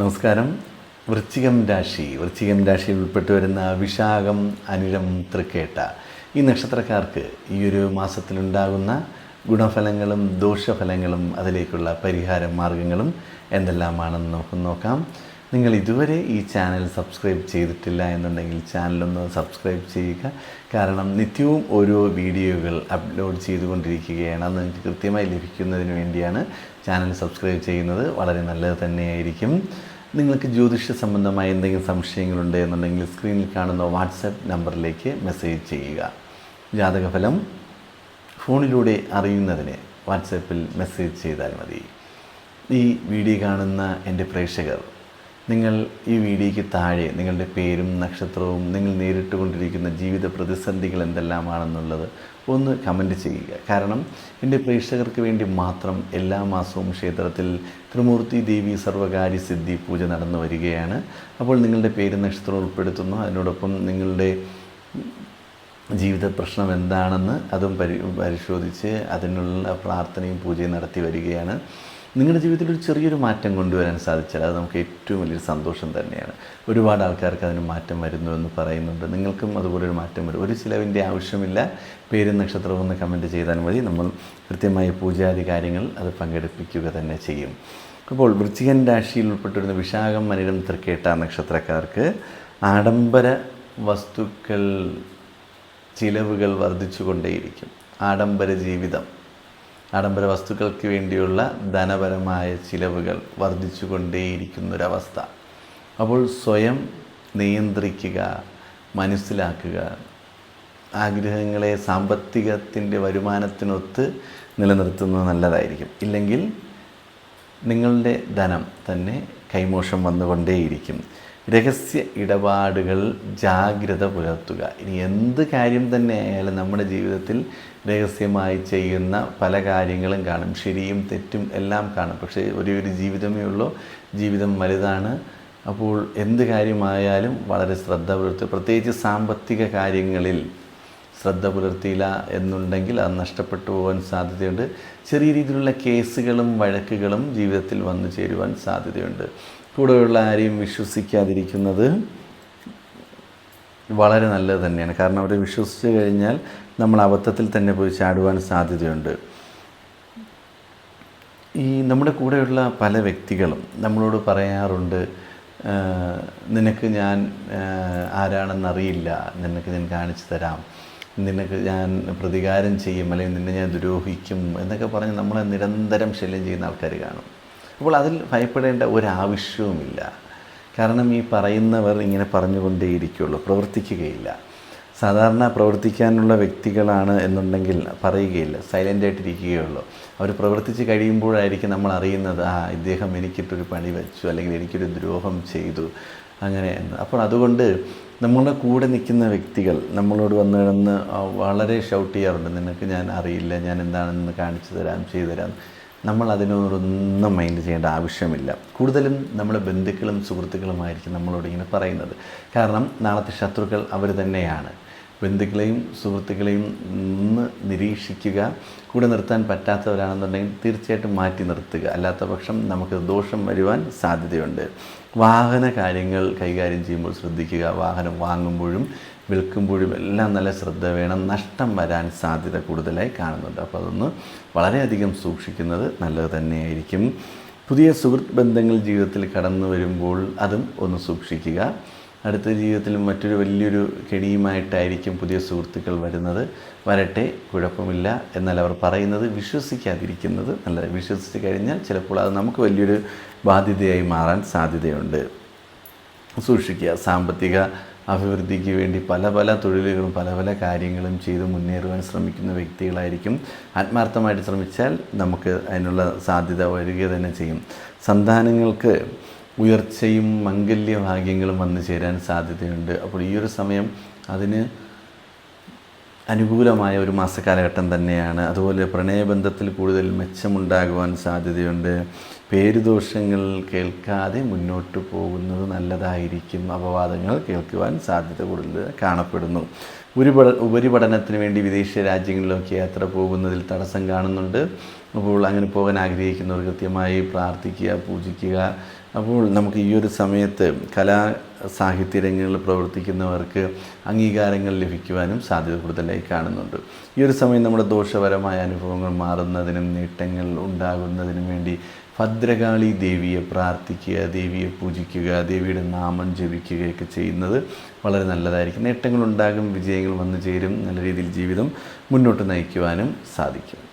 നമസ്കാരം. വൃശ്ചികം രാശി. വൃശ്ചികം രാശിയിൽ ഉൾപ്പെട്ടു വരുന്ന വിശാഖം അനിഴം തൃക്കേട്ട. ഈ നക്ഷത്രക്കാർക്ക് ഈ ഒരു മാസത്തിലുണ്ടാകുന്ന ഗുണഫലങ്ങളും ദോഷഫലങ്ങളും അതിലേക്കുള്ള പരിഹാര മാർഗങ്ങളും എന്തെല്ലാമാണെന്ന് നമുക്ക് നോക്കാം. നിങ്ങൾ ഇതുവരെ ഈ ചാനൽ സബ്സ്ക്രൈബ് ചെയ്തിട്ടില്ല എന്നുണ്ടെങ്കിൽ ചാനലൊന്ന് സബ്സ്ക്രൈബ് ചെയ്യുക. കാരണം നിത്യവും ഓരോ വീഡിയോകൾ അപ്ലോഡ് ചെയ്തുകൊണ്ടിരിക്കുകയാണ്. അത് നിങ്ങൾക്ക് കൃത്യമായി ലഭിക്കുന്നതിന് വേണ്ടിയാണ് ചാനൽ സബ്സ്ക്രൈബ് ചെയ്യുന്നത്. വളരെ നല്ലത് തന്നെയായിരിക്കും. നിങ്ങൾക്ക് ജ്യോതിഷ സംബന്ധമായ എന്തെങ്കിലും സംശയങ്ങളുണ്ട് എന്നുണ്ടെങ്കിൽ സ്ക്രീനിൽ കാണുന്ന വാട്സപ്പ് നമ്പറിലേക്ക് മെസ്സേജ് ചെയ്യുക. ജാതകഫലം ഫോണിലൂടെ അറിയുന്നതിന് വാട്സപ്പിൽ മെസ്സേജ് ചെയ്താൽ മതി. ഈ വീഡിയോ കാണുന്ന എന്റെ പ്രേക്ഷകർ നിങ്ങൾ ഈ വീഡിയോയ്ക്ക് താഴെ നിങ്ങളുടെ പേരും നക്ഷത്രവും നിങ്ങൾ നേരിട്ട് കൊണ്ടിരിക്കുന്ന ജീവിത പ്രതിസന്ധികൾ എന്തെല്ലാമാണെന്നുള്ളത് ഒന്ന് കമന്റ് ചെയ്യുക. കാരണം എന്റെ പ്രേക്ഷകർക്ക് വേണ്ടി മാത്രം എല്ലാ മാസവും ക്ഷേത്രത്തിൽ ത്രിമൂർത്തി ദേവി സർവകാര്യ സിദ്ധി പൂജ നടന്നു വരികയാണ്. അപ്പോൾ നിങ്ങളുടെ പേരും നക്ഷത്രവും ഉൾപ്പെടുത്തുന്നു. അതിനോടൊപ്പം നിങ്ങളുടെ ജീവിത പ്രശ്നം എന്താണെന്ന് അതും പരി പരിശോധിച്ച് അതിനുള്ള പ്രാർത്ഥനയും പൂജയും നടത്തി വരികയാണ്. നിങ്ങളുടെ ജീവിതത്തിൽ ഒരു ചെറിയൊരു മാറ്റം കൊണ്ടുവരാൻ സാധിച്ചാൽ അത് നമുക്ക് ഏറ്റവും വലിയൊരു സന്തോഷം തന്നെയാണ്. ഒരുപാട് ആൾക്കാർക്ക് അതിന് മാറ്റം വരുന്നു എന്ന് പറയുന്നുണ്ട്. നിങ്ങൾക്കും അതുപോലെ ഒരു മാറ്റം വരും. ഒരു ചിലവിന്റെ ആവശ്യമില്ല. പേരും നക്ഷത്രവും ഒന്ന് കമന്റ് ചെയ്താൽ മതി. നമ്മൾ കൃത്യമായ പൂജാതി കാര്യങ്ങൾ അത് പങ്കെടുപ്പിക്കുക തന്നെ ചെയ്യും. അപ്പോൾ വൃശ്ചികൻ രാശിയിൽ ഉൾപ്പെട്ടിരുന്ന വിശാഖം മനിരം തൃക്കേട്ട നക്ഷത്രക്കാർക്ക് ആഡംബര വസ്തുക്കൾ ചിലവുകൾ വർദ്ധിച്ചുകൊണ്ടേയിരിക്കും. ആഡംബര ജീവിതം. ആഡംബര വസ്തുക്കൾക്ക് വേണ്ടിയുള്ള ധനപരമായ ചിലവുകൾ വർദ്ധിച്ചുകൊണ്ടേയിരിക്കുന്നൊരവസ്ഥ. അപ്പോൾ സ്വയം നിയന്ത്രിക്കുക മനസ്സിലാക്കുക ആഗ്രഹങ്ങളെ സാമ്പത്തികത്തിന്റെ വരുമാനത്തിനൊത്ത് നിലനിർത്തുന്നത് നല്ലതായിരിക്കും. ഇല്ലെങ്കിൽ നിങ്ങളുടെ ധനം തന്നെ കൈമോശം വന്നുകൊണ്ടേയിരിക്കും. രഹസ്യ ഇടപാടുകൾ ജാഗ്രത പുലർത്തുക. ഇനി എന്ത് കാര്യം തന്നെ ആയാലും നമ്മുടെ ജീവിതത്തിൽ രഹസ്യമായി ചെയ്യുന്ന പല കാര്യങ്ങളും കാണും. ശരിയും തെറ്റും എല്ലാം കാണും. പക്ഷേ ഒരേ ഒരു ജീവിതമേ ഉള്ളൂ. ജീവിതം വലുതാണ്. അപ്പോൾ എന്ത് കാര്യമായാലും വളരെ ശ്രദ്ധ പുലർത്തുക. പ്രത്യേകിച്ച് സാമ്പത്തിക കാര്യങ്ങളിൽ ശ്രദ്ധ പുലർത്തിയില്ല എന്നുണ്ടെങ്കിൽ അത് നഷ്ടപ്പെട്ടു പോകാൻ സാധ്യതയുണ്ട്. ചെറിയ രീതിയിലുള്ള കേസുകളും വഴക്കുകളും ജീവിതത്തിൽ വന്നു ചേരുവാൻ സാധ്യതയുണ്ട്. കൂടെയുള്ള ആരെയും വിശ്വസിക്കാതിരിക്കുന്നത് വളരെ നല്ലത് തന്നെയാണ്. കാരണം അവരെ വിശ്വസിച്ച് കഴിഞ്ഞാൽ നമ്മൾ അബദ്ധത്തിൽ തന്നെ പോയി ചാടുവാൻ സാധ്യതയുണ്ട്. ഈ നമ്മുടെ കൂടെയുള്ള പല വ്യക്തികളും നമ്മളോട് പറയാറുണ്ട് നിനക്ക് ഞാൻ ആരാണെന്നറിയില്ല. നിനക്ക് ഞാൻ കാണിച്ചു തരാം. നിനക്ക് ഞാൻ പ്രതികാരം ചെയ്യും. അല്ലെങ്കിൽ നിന്നെ ഞാൻ ദ്രോഹിക്കും. എന്നൊക്കെ പറഞ്ഞ് നമ്മളെ നിരന്തരം ശല്യം ചെയ്യുന്ന ആൾക്കാർ കാണും. അപ്പോൾ അതിൽ ഭയപ്പെടേണ്ട ഒരാവശ്യവുമില്ല. കാരണം ഈ പറയുന്നവർ ഇങ്ങനെ പറഞ്ഞുകൊണ്ടേയിരിക്കുള്ളൂ പ്രവർത്തിക്കുകയില്ല. സാധാരണ പ്രവർത്തിക്കാനുള്ള വ്യക്തികളാണ് എന്നുണ്ടെങ്കിൽ പറയുകയില്ല സൈലന്റ് ആയിട്ടിരിക്കുകയുള്ളൂ അവർ പ്രവർത്തിച്ച് കഴിയുമ്പോഴായിരിക്കും നമ്മൾ അറിയുന്നത് ആ ഇദ്ദേഹം എനിക്കിട്ടൊരു പണി വെച്ചു അല്ലെങ്കിൽ എനിക്കൊരു ദ്രോഹം ചെയ്തു അങ്ങനെ അപ്പോൾ അതുകൊണ്ട് നമ്മളുടെ കൂടെ നിൽക്കുന്ന വ്യക്തികൾ നമ്മളോട് വന്ന് കിടന്ന് വളരെ ഷൗട്ട് ചെയ്യാറുണ്ട് നിനക്ക് ഞാൻ അറിയില്ല ഞാൻ എന്താണെന്ന് കാണിച്ചു തരാം ചെയ്തു തരാം. നമ്മൾ അതിനോടൊന്നും മൈൻഡ് ചെയ്യേണ്ട ആവശ്യമില്ല. കൂടുതലും നമ്മുടെ ബന്ധുക്കളും സുഹൃത്തുക്കളുമായിരിക്കും നമ്മളോട് ഇങ്ങനെ പറയുന്നത്. കാരണം നാളത്തെ ശത്രുക്കൾ അവർ തന്നെയാണ്. ബന്ധുക്കളെയും സുഹൃത്തുക്കളെയും ഒന്ന് നിരീക്ഷിക്കുക. കൂടെ നിർത്താൻ പറ്റാത്തവരാണെന്നുണ്ടെങ്കിൽ തീർച്ചയായിട്ടും മാറ്റി നിർത്തുക. അല്ലാത്ത പക്ഷം നമുക്ക് ദോഷം വരുവാൻ സാധ്യതയുണ്ട്. വാഹന കാര്യങ്ങൾ കൈകാര്യം ചെയ്യുമ്പോൾ ശ്രദ്ധിക്കുക. വാഹനം വാങ്ങുമ്പോഴും വിൽക്കുമ്പോഴും എല്ലാം നല്ല ശ്രദ്ധ വേണം. നഷ്ടം വരാൻ സാധ്യത കൂടുതലായി കാണുന്നുണ്ട്. അപ്പോൾ അതൊന്ന് വളരെയധികം സൂക്ഷിക്കുന്നത് നല്ലത് തന്നെയായിരിക്കും. പുതിയ സുഹൃത്ത് ബന്ധങ്ങൾ ജീവിതത്തിൽ കടന്നു വരുമ്പോൾ അതും ഒന്ന് സൂക്ഷിക്കുക. അടുത്ത ജീവിതത്തിൽ മറ്റൊരു വലിയൊരു കെണിയുമായിട്ടായിരിക്കും പുതിയ സുഹൃത്തുക്കൾ വരുന്നത്. വരട്ടെ കുഴപ്പമില്ല. എന്നാൽ അവർ പറയുന്നത് വിശ്വസിക്കാതിരിക്കുന്നത് നല്ലത്. വിശ്വസിച്ച് കഴിഞ്ഞാൽ ചിലപ്പോൾ അത് നമുക്ക് വലിയൊരു ബാധ്യതയായി മാറാൻ സാധ്യതയുണ്ട്. സൂക്ഷിക്കുക. സാമ്പത്തിക അഭിവൃദ്ധിക്ക് വേണ്ടി പല പല തൊഴിലുകളും പല പല കാര്യങ്ങളും ചെയ്ത് മുന്നേറുവാൻ ശ്രമിക്കുന്ന വ്യക്തികളായിരിക്കും. ആത്മാർത്ഥമായിട്ട് ശ്രമിച്ചാൽ നമുക്ക് അതിനുള്ള സാധ്യത വരിക തന്നെ ചെയ്യും. സന്താനങ്ങൾക്ക് ഉയർച്ചയും മംഗല്യ ഭാഗ്യങ്ങളും വന്നു ചേരാൻ സാധ്യതയുണ്ട്. അപ്പോൾ ഈ ഒരു സമയം അതിന് അനുകൂലമായ ഒരു മാസക്കാലഘട്ടം തന്നെയാണ്. അതുപോലെ പ്രണയബന്ധത്തിൽ കൂടുതൽ മെച്ചമുണ്ടാകുവാൻ സാധ്യതയുണ്ട്. പേരുദോഷങ്ങൾ കേൾക്കാതെ മുന്നോട്ട് പോകുന്നത് നല്ലതായിരിക്കും. അപവാദങ്ങൾ കേൾക്കുവാൻ സാധ്യത കൂടുതൽ കാണപ്പെടുന്നു. ഉപരിപഠ ഉപരിപഠനത്തിന് വേണ്ടി വിദേശ രാജ്യങ്ങളിലൊക്കെ യാത്ര പോകുന്നതിൽ തടസ്സം കാണുന്നുണ്ട്. അപ്പോൾ അങ്ങനെ പോകാൻ ആഗ്രഹിക്കുന്നവർ കൃത്യമായി പ്രാർത്ഥിക്കുക പൂജിക്കുക. അപ്പോൾ നമുക്ക് ഈ ഒരു സമയത്ത് കലാ സാഹിത്യ രംഗങ്ങളിൽ പ്രവർത്തിക്കുന്നവർക്ക് അംഗീകാരങ്ങൾ ലഭിക്കുവാനും സാധ്യത കൂടുതലായി കാണുന്നുണ്ട്. ഈ ഒരു സമയം നമ്മുടെ ദോഷപരമായ അനുഭവങ്ങൾ മാറുന്നതിനും നേട്ടങ്ങൾ ഉണ്ടാകുന്നതിനും വേണ്ടി ഭദ്രകാളി ദേവിയെ പ്രാർത്ഥിക്കുക ദേവിയെ പൂജിക്കുക ദേവിയുടെ നാമം ജപിക്കുകയൊക്കെ ചെയ്യുന്നത് വളരെ നല്ലതായിരിക്കും. നേട്ടങ്ങളുണ്ടാകും വിജയങ്ങൾ വന്നു ചേരും നല്ല രീതിയിൽ ജീവിതം മുന്നോട്ട് നയിക്കുവാനും സാധിക്കും.